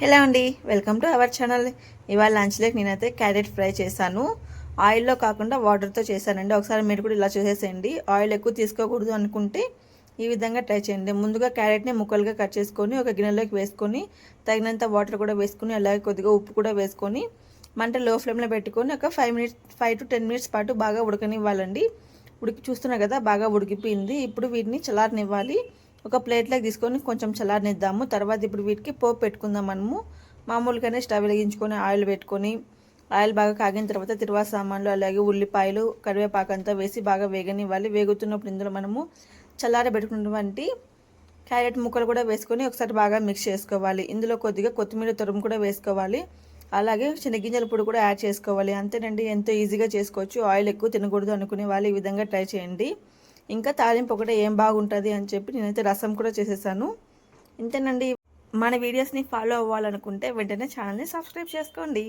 Hello అండి welcome to our channel. ఇవాళ లంచ్లోకి నేనైతే క్యారెట్ ఫ్రై చేశాను. ఆయిల్లో కాకుండా వాటర్తో చేశానండి. ఒకసారి మీరు కూడా ఇలా చేసేసేయండి. ఆయిల్ ఎక్కువ తీసుకోకూడదు అనుకుంటే ఈ విధంగా ట్రై చేయండి. ముందుగా క్యారెట్ని ముక్కలుగా కట్ చేసుకొని ఒక గిన్నెలోకి వేసుకొని తగినంత వాటర్ కూడా వేసుకొని అలాగే కొద్దిగా ఉప్పు కూడా వేసుకొని మంట లో ఫ్లేమ్లో పెట్టుకొని ఒక five minutes five to ten minutes పాటు బాగా ఉడకనివ్వాలండి. ఉడికి చూస్తున్నా కదా బాగా ఉడికిపోయింది. ఇప్పుడు వీటిని చల్లారనివ్వాలి. ఒక ప్లేట్లోకి తీసుకొని కొంచెం చల్లారనిద్దాము. తర్వాత ఇప్పుడు వీటికి పోపు పెట్టుకుందాం మనము. మామూలుగానే స్టవ్ వెలిగించుకొని ఆయిల్ పెట్టుకొని ఆయిల్ బాగా కాగిన తర్వాత తిరువా సామాన్లు అలాగే ఉల్లిపాయలు కరివేపాకు అంతా వేసి బాగా వేగనివ్వాలి. వేగుతున్నప్పుడు ఇందులో మనము చల్లారబెట్టుకున్నటువంటి క్యారెట్ ముక్కలు కూడా వేసుకొని ఒకసారి బాగా మిక్స్ చేసుకోవాలి. ఇందులో కొద్దిగా కొత్తిమీర తురుము కూడా వేసుకోవాలి. అలాగే శనగింజల పొడి కూడా యాడ్ చేసుకోవాలి. అంతేనండి ఎంతో ఈజీగా చేసుకోవచ్చు. ఆయిల్ ఎక్కువ తినకూడదు అనుకునే వాళ్ళు ఈ విధంగా ట్రై చేయండి. ఇంకా తాలింపు ఒకటే ఏం బాగుంటుంది అని చెప్పి నేనైతే రసం కూడా చేసేసాను. ఇంతేనండి. మన వీడియోస్ని ఫాలో అవ్వాలనుకుంటే వెంటనే ఛానల్ని సబ్స్క్రైబ్ చేసుకోండి.